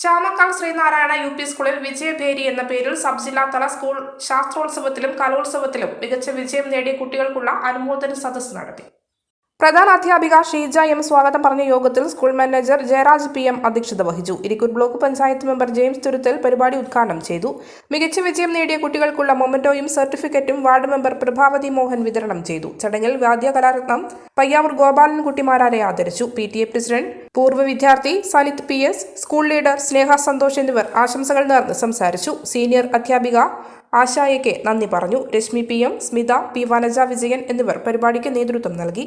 Chamakkal Sreenarayana U P സ്കൂളിൽ വിജയഭേരി എന്ന പേരിൽ സബ് ജില്ലാതല സ്കൂൾ ശാസ്ത്രോത്സവത്തിലും കലോത്സവത്തിലും മികച്ച വിജയം നേടിയ കുട്ടികൾക്കുള്ള അനുമോദന സദസ് നടത്തി. പ്രധാന അധ്യാപിക ഷീജ എം സ്വാഗതം പറഞ്ഞ യോഗത്തിൽ school manager Jayaraj P M അധ്യക്ഷത വഹിച്ചു. ഇരിക്കൂർ ബ്ലോക്ക് പഞ്ചായത്ത് മെമ്പർ ജെയിംസ് തുരുത്തൽ പരിപാടി ഉദ്ഘാടനം ചെയ്തു. മികച്ച വിജയം നേടിയ കുട്ടികൾക്കുള്ള മൊമെന്റോയും സർട്ടിഫിക്കറ്റും വാർഡ് മെമ്പർ പ്രഭാവതി മോഹൻ വിതരണം ചെയ്തു. ചടങ്ങിൽ വാദ്യ കലാരത്നം പയ്യാവൂർ ഗോപാലൻകുട്ടിമാരാരെ ആദരിച്ചു. പി ടി എ പ്രസിഡന്റ് പൂർവ വിദ്യാർത്ഥി Sanith P S school leader Sneha Santhosh എന്നിവർ ആശംസകൾ നേർന്ന് സംസാരിച്ചു. സീനിയർ അധ്യാപിക ആശായയ്ക്ക് നന്ദി പറഞ്ഞു. Reshmi P M Smitha P Vanaja Vijayan എന്നിവർ പരിപാടിക്ക് നേതൃത്വം നൽകി.